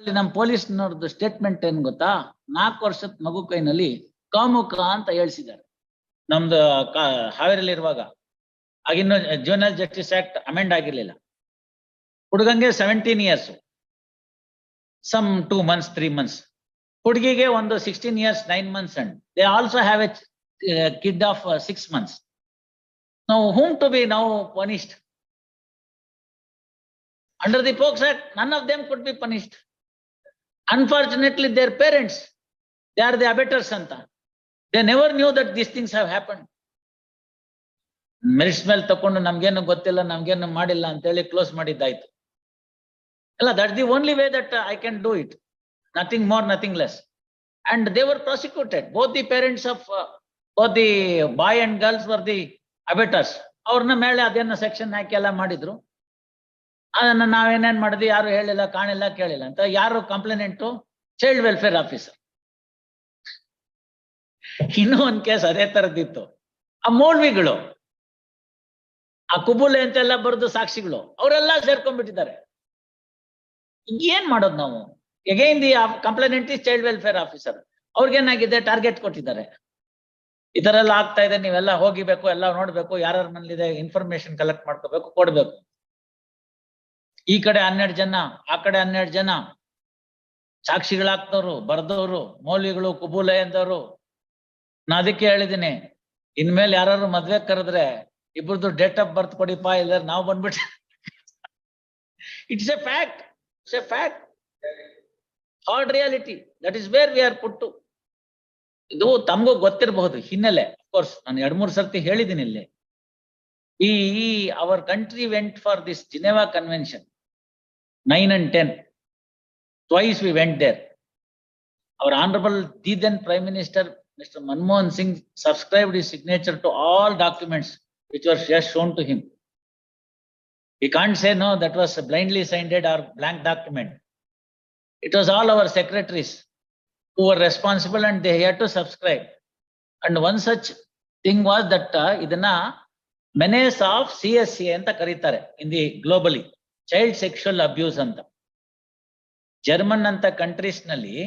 ನಮ್ಮ ಪೊಲೀಸ್ನವ್ರದ್ದು ಸ್ಟೇಟ್ಮೆಂಟ್ ಏನ್ ಗೊತ್ತಾ? ನಾಲ್ಕು ವರ್ಷದ ಮಗು ಕೈನಲ್ಲಿ ಕಾಮುಕ ಅಂತ ಹೇಳಿಸಿದ್ದಾರೆ. ನಮ್ದು ಹಾವೇರಿಯಲ್ಲಿ ಇರುವಾಗ ಆಗಿನ್ನು ಜೂನಲ್ ಜಸ್ಟಿಸ್ ಆಕ್ಟ್ ಅಮೆಂಡ್ ಆಗಿರ್ಲಿಲ್ಲ. ಹುಡುಗಂಗೆ seventeen years some two months three months ಹುಡುಗಿಗೆ ಒಂದು sixteen years nine months and they also have a kid of six months ನಾವು ಹೂಮ್ ಟು ಬಿ ನಾವು punished under the POCSO act none of them could be punished unfortunately their parents they are the abettors ಅಂತ they never knew that these things have happen merits ಮೇಲೆ ತಕೊಂಡು ನಮ್ಗೇನು ಗೊತ್ತಿಲ್ಲ ನಮ್ಗೇನು ಮಾಡಿಲ್ಲ ಅಂತೇಳಿ ಕ್ಲೋಸ್ ಮಾಡಿದ್ದಾಯ್ತು ಅಲ್ಲ that the only way that I can do it nothing more nothing less and they were prosecuted both the parents of both the boy and girls were the abettors ಅವ್ರನ್ನ ಮೇಲೆ ಅದೇನೋ ಸೆಕ್ಷನ್ ಹಾಕಿ ಎಲ್ಲ ಮಾಡಿದ್ರು ಅದನ್ನ ನಾವೇನೇನ್ ಮಾಡಿದ್ವಿ? ಯಾರು ಹೇಳಿಲ್ಲ, ಕಾಣಿಲ್ಲ, ಕೇಳಿಲ್ಲ ಅಂತ ಯಾರು ಕಂಪ್ಲೇನೆಂಟು? Child welfare officer. ಇನ್ನೂ ಒಂದ್ ಕೇಸ್ ಅದೇ ತರದಿತ್ತು ಆ ಮೌಲ್ವಿಗಳು, ಆ ಕುಬುಲೆ ಅಂತೆಲ್ಲ ಬರೆದು ಸಾಕ್ಷಿಗಳು, ಅವರೆಲ್ಲ ಸೇರ್ಕೊಂಡ್ಬಿಟ್ಟಿದ್ದಾರೆ. ಏನ್ ಮಾಡೋದು ನಾವು? Again the complainant is child welfare officer ಅವ್ರಿಗೇನಾಗಿದೆ? Target ಕೊಟ್ಟಿದ್ದಾರೆ. ಈ ಆಗ್ತಾ ಇದೆ. ನೀವೆಲ್ಲ ಹೋಗಿಬೇಕು, ಎಲ್ಲ ನೋಡ್ಬೇಕು, ಯಾರ್ಯಾರ ಮನೇಲಿದೆ ಇನ್ಫಾರ್ಮೇಶನ್ ಕಲೆಕ್ಟ್ ಮಾಡ್ಕೋಬೇಕು, ಕೊಡ್ಬೇಕು. ಈ ಕಡೆ ಹನ್ನೆರಡು ಜನ, ಆ ಕಡೆ ಹನ್ನೆರಡು ಜನ. ಸಾಕ್ಷಿಗಳಾಗ್ತವ್ರು ಬರ್ದವ್ರು, ಮೌಲ್ಯಗಳು ಕುಬೂಲೆ ಎಂದವರು ನಾ ಅದಕ್ಕೆ ಹೇಳಿದ್ದೀನಿ ಇನ್ಮೇಲೆ ಯಾರು ಮದ್ವೆ ಕರೆದ್ರೆ ಇಬ್ರದ್ದು ಡೇಟ್ ಆಫ್ ಬರ್ತ್ ಕೊಡಿಪ್ಪ ಇಲ್ಲ ನಾವು ಬಂದ್ಬಿಟ್ಟು it's a fact it's a fact hard reality that is where we are put ಇದು ತಮಗೂ ಗೊತ್ತಿರಬಹುದು ಹಿನ್ನೆಲೆ ಕೋರ್ಸ್ ನಾನು ಎರಡ್ ಮೂರು ಸರ್ತಿ ಹೇಳಿದ್ದೀನಿ ಇಲ್ಲಿ. ಈ our country went for this Geneva Convention nine and ten twice we went there our honorable the then prime minister mr manmohan singh subscribed his signature to all documents which were just shown to him he can't say no that was a blindly signed or blank document it was all our secretaries who were responsible and they had to subscribe and one such thing was that uh, ಇದನ್ನ menace of CSA ಅಂತ ಕರೀತಾರೆ in the globally child sexual abuse ಅಂತ German ಅಂತ countries ನಲ್ಲಿ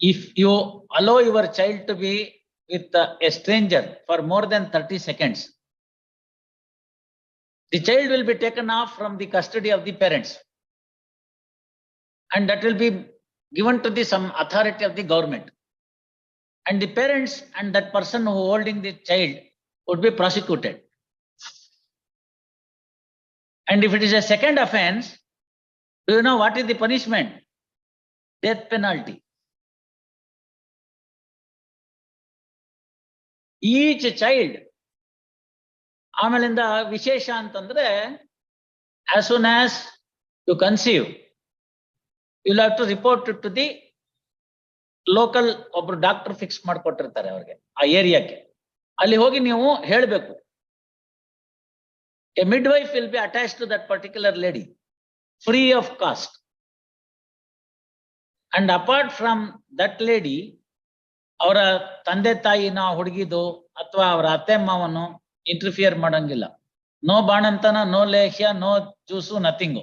if you allow your child to be with uh, a stranger for more than thirty seconds, the child will be taken off from the custody of the parents. And that will be given to the some authority of the government. And the parents and that person who holding the child would be prosecuted. And if it is a second offense, do you know what is the punishment? Death penalty. Each child ಆಮೇಲಿಂದ ವಿಶೇಷ ಅಂತಂದ್ರೆ as soon as you conceive you have to report to the local ಒಬ್ರು doctor fix ಮಾಡಿಕೊಟ್ಟಿರ್ತಾರೆ ಅವ್ರಿಗೆ ಆ ಏರಿಯಾಕ್ಕೆ ಅಲ್ಲಿ ಹೋಗಿ ನೀವು ಹೇಳ್ಬೇಕು a midwife will be attach to that particular lady free of cost and apart from that lady ಅವರ ತಂದೆ ತಾಯಿನ ಹುಡುಗಿದು ಅಥವಾ ಅವರ ಅತ್ತೆ ಮಾವನು ಇಂಟರ್ಫಿಯರ್ ಮಾಡಂಗಿಲ್ಲ no ಬಾಣಂತನ no ಲೇಹ್ಯ no juice nothing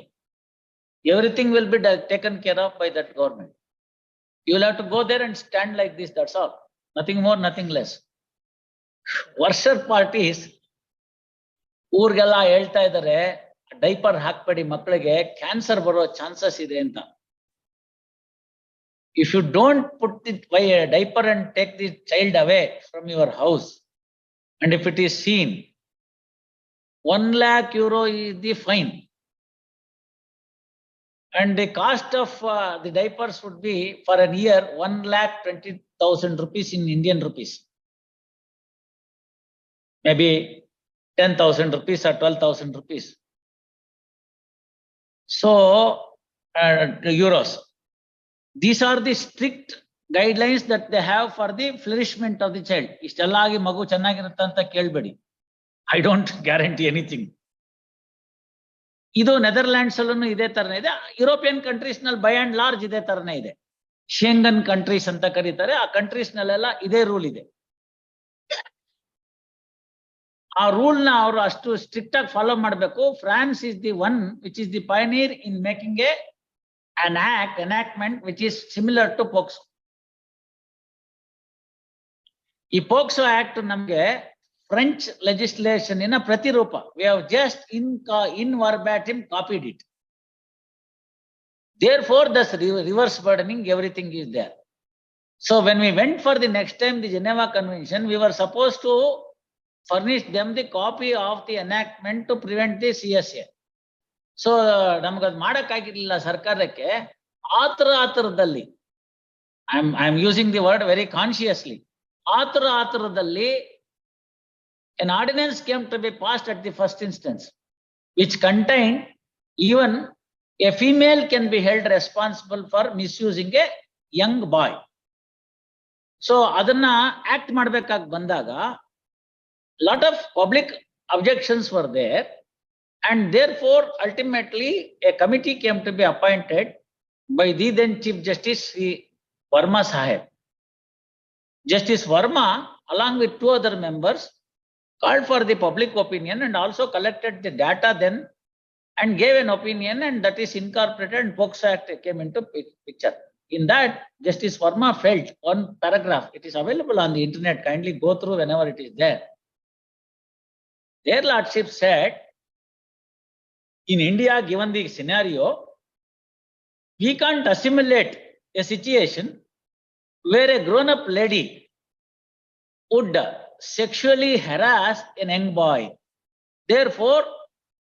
everything will be taken care of by that government you will have to go there and stand like this that's all nothing more nothing less ವರ್ಷರ್ parties ಊರ್ಗೆಲ್ಲ ಹೇಳ್ತಾ ಇದ್ದಾರೆ diaper ಹಾಕ್ಬೇಡಿ ಮಕ್ಕಳಿಗೆ cancer ಬರೋ chances ಇದೆ ಅಂತ if you don't put it by a diaper and take the child away from your house, and if it is seen, one lakh euro is the fine. And the cost of uh, the diapers would be for a year, one lakh twenty thousand rupees in Indian rupees. Ten thousand rupees or twelve thousand rupees. So, uh, euros. These are the strict guidelines that they have for the flourishment of the child. ಇಷ್ಟೆಲ್ಲ ಆಗಿ ಮಗು ಚೆನ್ನಾಗಿರುತ್ತೆ ಅಂತ ಕೇಳ್ಬೇಡಿ. I don't guarantee anything. ಇದು Netherlands ಅಲ್ಲೂ ಇದೇ ತರನೇ ಇದೆ ಯುರೋಪಿಯನ್ ಕಂಟ್ರೀಸ್ನಲ್ಲಿ ಬೈ ಅಂಡ್ ಲಾರ್ಜ್ ಇದೇ ತರನೇ ಇದೆ ಶೇಂಗನ್ ಕಂಟ್ರೀಸ್ ಅಂತ ಕರೀತಾರೆ ಆ ಕಂಟ್ರೀಸ್ ನಲ್ಲೆಲ್ಲ ಇದೇ ರೂಲ್ ಇದೆ ಆ ರೂಲ್ ನ ಅವರು ಅಷ್ಟು ಸ್ಟ್ರಿಕ್ಟ್ ಆಗಿ ಫಾಲೋ ಮಾಡಬೇಕು France is the one which is the pioneer in making a an act enactment which is similar to POCSO ಈ ಪೋಕ್ಸೋ ಆಕ್ಟ್ ನಮ್ಗೆ ಫ್ರೆಂಚ್ ಲೆಜಿಸ್ಲೇಷನ್ ಇನ ಪ್ರತಿರೂಪ we have just in in verbatim copied it therefore thus reverse burdening everything is there. So when we went for the next time, the Geneva Convention, we were supposed to furnish them the copy of the enactment to prevent the CSA. So ನಮ್ಗದ್ ಮಾಡಕ್ಕಾಗಿರ್ಲಿಲ್ಲ ಸರ್ಕಾರಕ್ಕೆ ಆತರ ಆತರದಲ್ಲಿ I am I am using the word very consciously ಆತರ ಆತರದಲ್ಲಿ an ordinance came to be passed at the first instance, which contained even a female can be held responsible for misusing a young boy. So ಅದನ್ನ act ಮಾಡ್ಬೇಕಾಗಿ ಬಂದಾಗ lot of public objections were there and therefore ultimately a committee came to be appointed by the then chief justice Sri Verma Sahib justice Verma along with two other members called for the public opinion and also collected the data then and gave an opinion and that is incorporated and Pox Act came into picture. In that, Justice Verma felt one paragraph, it is available on the internet, kindly go through whenever it is there. Their lordship said, in India, given the scenario, we can't assimilate a situation where a grown-up lady would sexually harass an young boy. Therefore,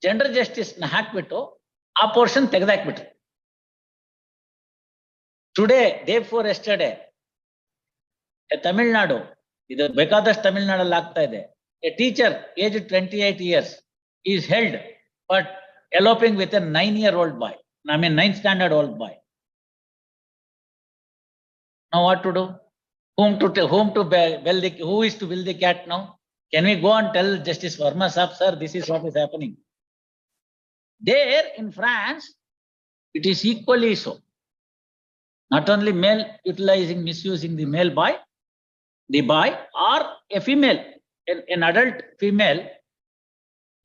gender justice ನ ಹಾಕ್ಬಿಟ್ಟು ಆ portion ತೆಗೆದಾಕ್ಬಿಟ್ರು today day for yesterday Tamil Nadu ಇದು ಬೇಕಾದಷ್ಟು ತಮಿಳ್ನಾಡಲ್ಲಿ ಆಗ್ತಾ ಇದೆ a teacher aged 28 years is held but eloping with a nine-year-old boy. I mean, nine-standard-old boy. Now what to do? Whom to tell? Whom to well? The, who is to will the cat now? Can we go and tell Justice Verma Saab, sir, this is what is happening? There in France, it is equally so. Not only male utilizing, misusing the male boy, the boy, or a female an, an adult female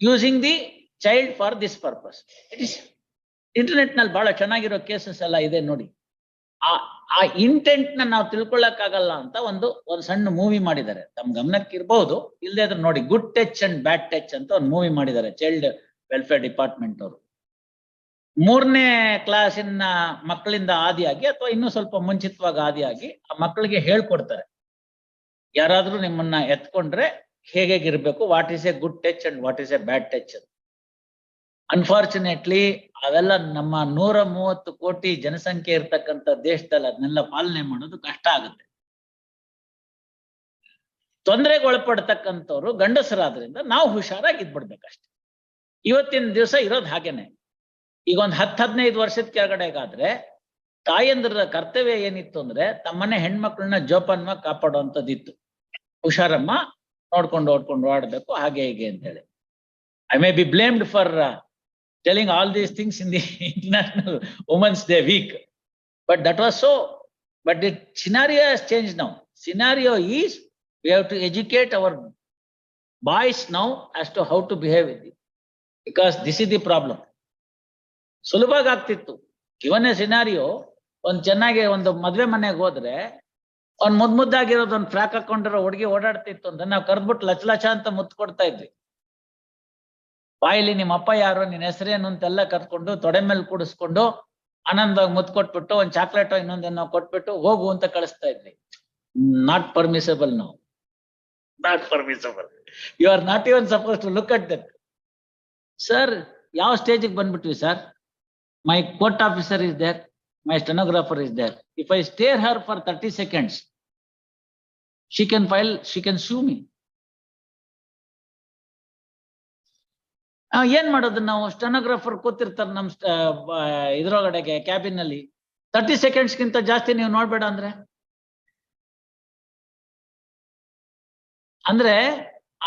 using the child for this purpose. It is ಇಂಟರ್ನೆಟ್ನಲ್ಲಿ ಬಹಳ ಚೆನ್ನಾಗಿರೋ cases ಎಲ್ಲ ಇದೆ ನೋಡಿ. ಆ ಆ ಇಂಟೆಂಟ್ನ ನಾವು ತಿಳ್ಕೊಳ್ಳೋಕ್ಕಾಗಲ್ಲ ಅಂತ ಒಂದು ಒಂದು ಸಣ್ಣ ಮೂವಿ ಮಾಡಿದ್ದಾರೆ. ತಮ್ಮ ಗಮನಕ್ಕೆ ಇರ್ಬೋದು ಇಲ್ಲದೆ ಅದ್ರ ನೋಡಿ good touch and bad touch ಅಂತ ಒಂದು ಮೂವಿ ಮಾಡಿದ್ದಾರೆ ಚೈಲ್ಡ್ ವೆಲ್ಫೇರ್ ಡಿಪಾರ್ಟ್ಮೆಂಟ್ ಅವರು. ಮೂರನೇ ಕ್ಲಾಸಿನ ಮಕ್ಕಳಿಂದ ಆದಿಯಾಗಿ ಅಥವಾ ಇನ್ನೂ ಸ್ವಲ್ಪ ಮುಂಚಿತವಾಗಿ ಆದಿಯಾಗಿ ಆ ಮಕ್ಕಳಿಗೆ ಹೇಳ್ಕೊಡ್ತಾರೆ. ಯಾರಾದ್ರೂ ನಿಮ್ಮನ್ನ ಎತ್ಕೊಂಡ್ರೆ ಹೇಗೆ ಇರಬೇಕು what is a good touch and what is a bad touch unfortunately ಅವೆಲ್ಲ ನಮ್ಮ ನೂರ ಮೂವತ್ತು ಕೋಟಿ ಜನಸಂಖ್ಯೆ ಇರ್ತಕ್ಕಂಥ ದೇಶದಲ್ಲಿ ಅದನ್ನೆಲ್ಲ ಪಾಲನೆ ಮಾಡೋದು ಕಷ್ಟ ಆಗುತ್ತೆ. ತೊಂದರೆಗೆ ಒಳಪಡ್ತಕ್ಕಂಥವ್ರು ಗಂಡಸರಾದ್ರಿಂದ ನಾವು ಹುಷಾರಾಗಿ ಇದ್ಬಿಡ್ಬೇಕಷ್ಟೆ ಇವತ್ತಿನ ದಿವಸ ಇರೋದು ಹಾಗೇನೆ. ಈಗ ಒಂದ್ ಹತ್ತು ಹದಿನೈದು ವರ್ಷದ ಕೆಳಗಡೆಗಾದ್ರೆ ತಾಯಂದ್ರ ಕರ್ತವ್ಯ ಏನಿತ್ತು ಅಂದ್ರೆ ತಮ್ಮನೆ ಹೆಣ್ಮಕ್ಳನ್ನ ಜೋಪಾನವಾಗಿ ಕಾಪಾಡುವಂಥದ್ದಿತ್ತು ಹುಷಾರಮ್ಮ ನೋಡ್ಕೊಂಡು ನೋಡ್ಕೊಂಡು ಓಡಬೇಕು ಹಾಗೆ ಹೀಗೆ ಅಂತೇಳಿ I may be blamed for telling all these things in the international women's day week but that was so but the scenario has change now scenario is we have to educate our boys now as to how to behave with because this is the problem ಸುಲಭವಾಗಿ ಆಗ್ತಿತ್ತು ಇವನ್ನೇ scenario ಒಂದು ಚೆನ್ನಾಗಿ ಒಂದು ಮದುವೆ ಮನೆಗೆ ಹೋದ್ರೆ ಒಂದ್ ಮುದ್ ಮುದ್ದಾಗಿರೋದು ಒಂದ್ ಫ್ರಾಕ್ ಹಾಕೊಂಡಿರೋ ಹುಡುಗಿ ಓಡಾಡ್ತಿತ್ತು ಅಂದ್ರೆ ನಾವು ಕರ್ದ್ಬಿಟ್ಟು ಲಚ್ ಲಚ ಅಂತ ಮುತ್ತು ಕೊಡ್ತಾ ಇದ್ವಿ. ಬಾಯಲ್ಲಿ ನಿಮ್ಮ ಅಪ್ಪ ಯಾರು ನಿನ್ನ ಹೆಸರೇನು ಅಂತೆಲ್ಲ ಕರ್ಕೊಂಡು ತೊಡೆ ಮೇಲೆ ಕೂಡಿಸ್ಕೊಂಡು ಆನಂದವಾಗಿ ಮುತ್ ಕೊಟ್ಬಿಟ್ಟು ಒಂದ್ ಚಾಕ್ಲೇಟ್ ಇನ್ನೊಂದೇನೋ ಕೊಟ್ಬಿಟ್ಟು ಹೋಗು ಅಂತ ಕಳಿಸ್ತಾ ಇದ್ವಿ. ನಾಟ್ ಪರ್ಮಿಸಬಲ್ ನಾವು not permissible you are not even suppose to look at that sir ಯಾವ ಸ್ಟೇಜಿಗೆ ಬಂದ್ಬಿಟ್ವಿ sir my court officer is there my stenographer is there if I stare her for thirty seconds she can file, she can sue me. ಏನ್ ಮಾಡೋದು ನಾವು? Stenographer ಕೂತಿರ್ತಾರೆ ನಮ್ ಇದ್ರೊಳಗಡೆಗೆ cabin ಅಲ್ಲಿ thirty ಸೆಕೆಂಡ್ಸ್ಗಿಂತ ಜಾಸ್ತಿ ನೀವು ನೋಡ್ಬೇಡ ಅಂದ್ರೆ? ಅಂದ್ರೆ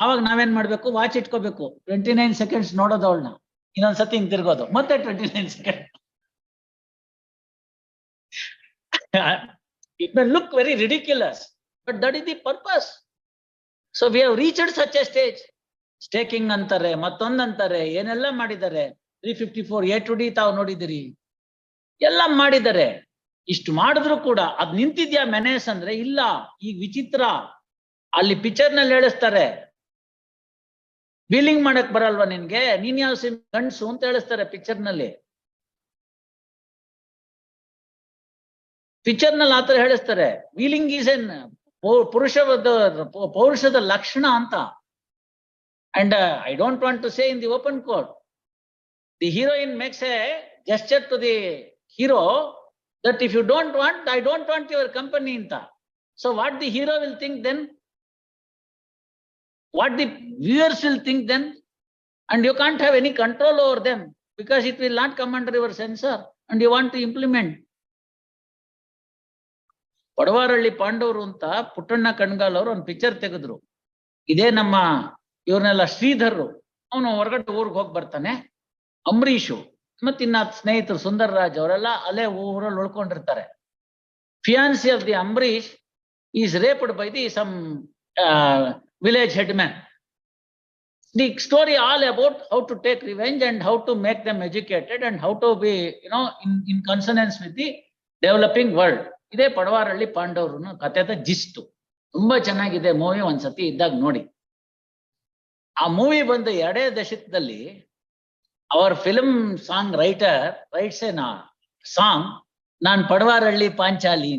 ಅವಾಗ ನಾವೇನ್ ಮಾಡ್ಬೇಕು? ವಾಚ್ ಇಟ್ಕೋಬೇಕು. ಟ್ವೆಂಟಿ ನೈನ್ ಸೆಕೆಂಡ್ಸ್ ನೋಡೋದು ಅವಳನ್ನ. ಇನ್ನೊಂದ್ಸತಿ ಹಿಂಗ್ ತಿರ್ಗೋದು. ಮತ್ತೆ twenty nine second it may look very ridiculous but that is the purpose so we have reached such a stage stalking ಅಂತಾರೆ, ಮತ್ತೊಂದ್ ಅಂತಾರೆ, ಏನೆಲ್ಲ ಮಾಡಿದ್ದಾರೆ? Three fifty four A to D ತಾವು ನೋಡಿದಿರಿ ಎಲ್ಲ ಮಾಡಿದ್ದಾರೆ. ಇಷ್ಟು ಮಾಡಿದ್ರು ಕೂಡ ಅದ್ ನಿಂತಿದ್ಯಾ ಮೆನೇಸ್ ಅಂದ್ರೆ ಇಲ್ಲ. ಈಗ ವಿಚಿತ್ರ. ಅಲ್ಲಿ ಪಿಕ್ಚರ್ನಲ್ಲಿ ಹೇಳಿಸ್ತಾರೆ. ವೀಲಿಂಗ್ ಮಾಡಕ್ ಬರಲ್ವಾ ನಿನ್ಗೆ? ನೀನ್ ಯಾವ ಸಿಮ್ ಗಂಡ್ಸು ಅಂತ ಹೇಳಿಸ್ತಾರೆ ಪಿಕ್ಚರ್ನಲ್ಲಿ. ನಲ್ಲಿ ಆತರ ಹೇಳಿಸ್ತಾರೆ. ವೀಲಿಂಗ್ ಈಸ್ ಎನ್ ಪುರುಷದ ಪೌರುಷದ ಲಕ್ಷಣ ಅಂತ and I don't want to say in the open court the heroine makes a gesture to the hero that if you don't want I don't want your company ಅಂತ so what the hero will think then what the viewers will think then and you can't have any control over them because it will not come under your censor and you want to implement Paduvarahalli Pandavaru ಅಂತ ಪುಟ್ಟಣ್ಣ ಕಣ್ಗಾಲ್ ಅವರು ಒಂದು picture ತೆಗೆದ್ರು. ಇದೇ ನಮ್ಮ ಇವ್ರನ್ನೆಲ್ಲ ಶ್ರೀಧರರು. ಅವನು ಹೊರಗಡೆ ಊರಿಗೆ ಹೋಗಿ ಬರ್ತಾನೆ. ಅಂಬರೀಷು ಇನ್ನ ಸ್ನೇಹಿತರು ಸುಂದರ್ ರಾಜ್ ಅವರೆಲ್ಲ ಅಲೆ ಊರಲ್ಲಿ ಉಳ್ಕೊಂಡಿರ್ತಾರೆ. Fiancee of the Ambareesh is raped by the some village head man the story all about how to take revenge and how to make them educated and how to be you know in in consonance with the developing world. ಇದೇ ಪಡವಾರಳ್ಳಿ ಪಾಂಡವ್ರನ್ನ ಕಥೆದ ಜಿಸ್ಟು ತುಂಬಾ ಚೆನ್ನಾಗಿದೆ movie ಒಂದ್ಸತಿ ಇದ್ದಾಗ ನೋಡಿ. ಆ movie ಬಂದ ಎರಡೇ ದಶಕದಲ್ಲಿ our film song writer writes a ನಾ song non Paduvarahalli Panchali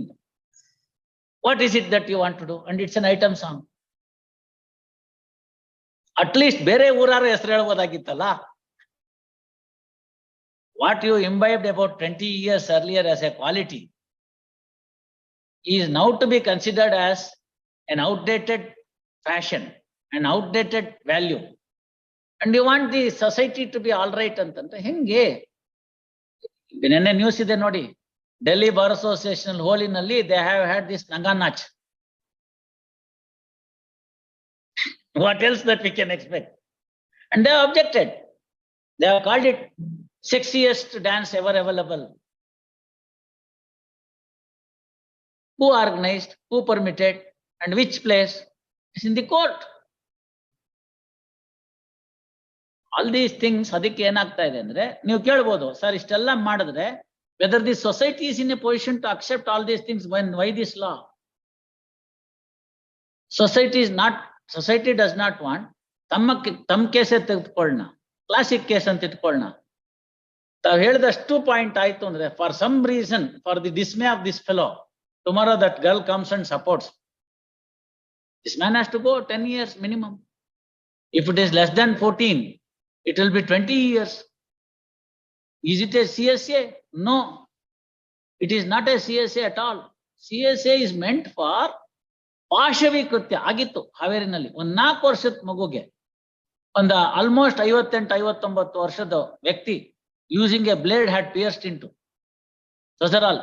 what is it that you want to do and it's an item song at least ಬೇರೆ ಊರಾರ ಹೆಸರು ಹೇಳ್ಬೋದಾಗಿತ್ತಲ್ಲ. What you imbibed about twenty years earlier as a quality Is now to be considered as an outdated fashion and outdated value and you want the society to be all right ಅಂತಂದ್ರೆ ಹೆಂಗೆ ನಿನ್ನೆ news ಇದೆ ನೋಡಿ Delhi bar association ಹೋಲಿನಲ್ಲಿ they have had this ನಂಗಾನಾಚ್ What else that we can expect? And they have objected. They have called it sexiest dance ever available. Who organized, who permitted, and which place? It's in the court. All these things ಅದಕ್ಕೆ ಏನಾಗ್ತಾ ಇದೆ ಅಂದ್ರೆ ನೀವು ಕೇಳ್ಬೋದು sir ಇಷ್ಟೆಲ್ಲ ಮಾಡಿದ್ರೆ whether the society is in a position to accept all these things why why this law society is not society does not want ತಮ್ಮ ತಮ್ಮ ಕೇಸೇ ತೆಗೆದುಕೊಳ್ಳೋಣ ಕ್ಲಾಸಿಕ್ ಕೇಸ್ ಅಂತ ಇಟ್ಕೊಳ್ಳೋಣ ತಾವು ಹೇಳಿದಷ್ಟು ಪಾಯಿಂಟ್ ಆಯ್ತು ಅಂದ್ರೆ for some reason for the dismay of this fellow tomorrow that girl comes and supports this man has to go ten years minimum if it is less than fourteen it will be twenty years is it a C S A no it is not a C S A at all C S A is meant for ಪಾಶವಿ ಕೃತ್ಯ ಆಗಿತ್ತು ಹಾವೇರಿನಲ್ಲಿ ಒಂದ್ ನಾಲ್ಕು ವರ್ಷದ ಮಗುಗೆ ಒಂದ almost ಐವತ್ತೆಂಟು ಐವತ್ತೊಂಬತ್ತು ವರ್ಷದ ವ್ಯಕ್ತಿ using a blade had pierced into ಸೊಸರಾಲ್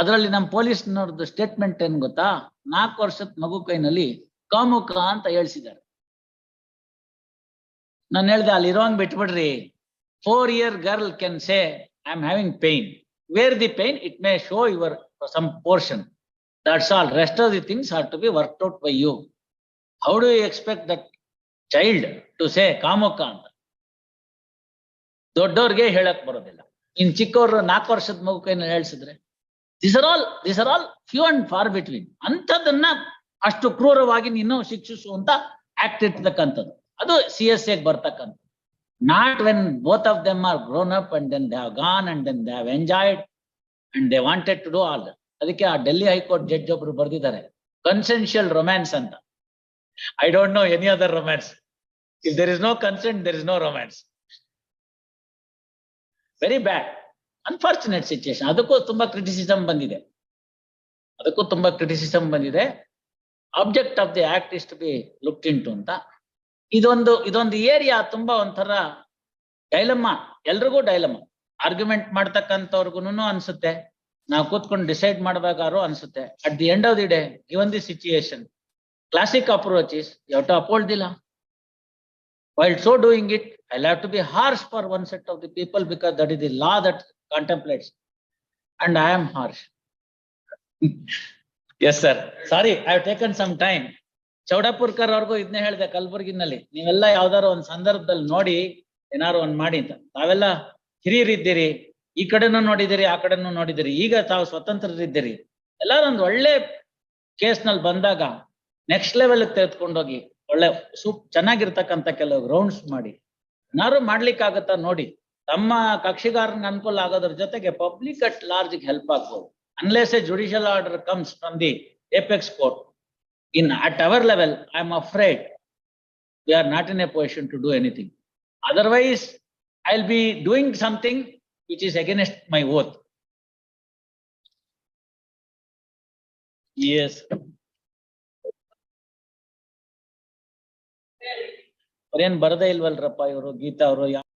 ಅದರಲ್ಲಿ ನಮ್ಮ ಪೊಲೀಸ್ನವ್ರದ್ದು ಸ್ಟೇಟ್ಮೆಂಟ್ ಏನ್ ಗೊತ್ತಾ? ನಾಲ್ಕು ವರ್ಷದ ಮಗು ಕೈನಲ್ಲಿ ಕಾಮುಕ ಅಂತ ಹೇಳ್ಸಿದ್ದಾರೆ. ನಾನು ಹೇಳ್ದೆ, ಅಲ್ಲಿ ಇರೋಂಗ್ ಬಿಟ್ಬಿಡ್ರಿ. Four year girl can say I am having pain where the pain it may show your some portion that's all rest of the things are to be worked out by you. How do you expect that child to say ಕಾಮುಕ ಅಂತ? ದೊಡ್ಡವ್ರಿಗೆ ಹೇಳಕ್ ಬರೋದಿಲ್ಲ. ಇನ್ ಚಿಕ್ಕವರು ನಾಲ್ಕು ವರ್ಷದ ಮಗು ಕೈನ ಹೇಳ್ಸಿದ್ರೆ this are all this are all few and far between ಅಂಥದ್ದನ್ನ ಅಷ್ಟು ಕ್ರೂರವಾಗಿ ನೀನು ಶಿಕ್ಷಿಸುವಂತ ಆಕ್ಟ್ ಇರ್ತಕ್ಕಂಥದ್ದು. ಅದು ಸಿ ಎಸ್ ಎಗ್ ಬರ್ತಕ್ಕಂಥ not when both of them are grown up and then they have gone and then they enjoyed and they wanted to do all ಅದಕ್ಕೆ ಆ ಡೆಲ್ಲಿ ಹೈಕೋರ್ಟ್ ಜಡ್ಜ್ ಒಬ್ರು ಬರೆದಿದ್ದಾರೆ. ಕನ್ಸೆನ್ಷಿಯಲ್ ರೊಮ್ಯಾನ್ಸ್ ಅಂತ. I don't know any other romance if there is no consent there is no romance very bad unfortunate situation ಅದಕ್ಕೂ ತುಂಬಾ criticism ಬಂದಿದೆ. ಅದಕ್ಕೂ ತುಂಬಾ ಕ್ರಿಟಿಸಿಸಮ್ ಬಂದಿದೆ. Object of the act is to be looked into ಅಂತ. ಇದೊಂದು ಇದೊಂದು ಏರಿಯಾ ತುಂಬಾ ಒಂಥರ ಡೈಲಮ್ಮ ಎಲ್ರಿಗೂ ಡೈಲಮ್ಮ ಆರ್ಗ್ಯುಮೆಂಟ್ ಮಾಡ್ತಕ್ಕಂಥವ್ರಿಗೂ ಅನ್ಸುತ್ತೆ. ನಾವು ಕೂತ್ಕೊಂಡು ಡಿಸೈಡ್ ಮಾಡ್ಬೇಕಾದ್ರು ಅನ್ಸುತ್ತೆ. At the end of the day given the situation classic approach is ಯಾವ್ to uphold ದಿಲ್ಲ while so doing it I have to be harsh for one set of the people because that is the law that contemplates and I am harsh. Yes sir sorry I have taken some time Chowdapurkar ಅವ್ರಿಗೂ ಇದನ್ನೇ ಹೇಳಿದೆ, ಕಲಬುರ್ಗಿನಲ್ಲಿ. ನೀವೆಲ್ಲ ಯಾವ್ದಾರು ಒಂದ್ ಸಂದರ್ಭದಲ್ಲಿ ನೋಡಿ ಏನಾರು ಒಂದ್ ಮಾಡಿ ಅಂತ. ತಾವೆಲ್ಲ ಹಿರಿಯರಿದ್ದೀರಿ, ಈ ಕಡೆನೂ ನೋಡಿದಿರಿ ಆ ಕಡೆನೂ ನೋಡಿದಿರಿ ಈಗ ತಾವು ಸ್ವತಂತ್ರರಿದ್ದೀರಿ. ಎಲ್ಲಾರು ಒಂದ್ ಒಳ್ಳೆ ಕೇಸ್ನಲ್ಲಿ ಬಂದಾಗ ನೆಕ್ಸ್ಟ್ ಲೆವೆಲ್ ತೆಗೆದುಕೊಂಡೋಗಿ ಒಳ್ಳೆ ಸೂಪ್ ಚೆನ್ನಾಗಿರ್ತಕ್ಕಂಥ ಕೆಲವು ರೌಂಡ್ಸ್ ಮಾಡಿ. ಏನಾರು ಮಾಡ್ಲಿಕ್ಕಾಗತ್ತಾ ನೋಡಿ. ತಮ್ಮ ಕಕ್ಷಿಗಾರನಿಗೆ ಅನುಕೂಲ ಆಗೋದ್ರ ಜೊತೆಗೆ ಪಬ್ಲಿಕ್ ಅಟ್ ಲಾರ್ಜ್ ಹೆಲ್ಪ್ ಆಗ್ಬೋದು unless a judicial order comes from the apex court in at our level, I am afraid we are not in a position to do anything. Otherwise, I'll be doing something which is against my oath. Yes. ಅವ್ರೇನ್ ಬರದೇ ಇಲ್ವಲ್ರಪ್ಪ ಇವರು ಗೀತಾ ಅವರು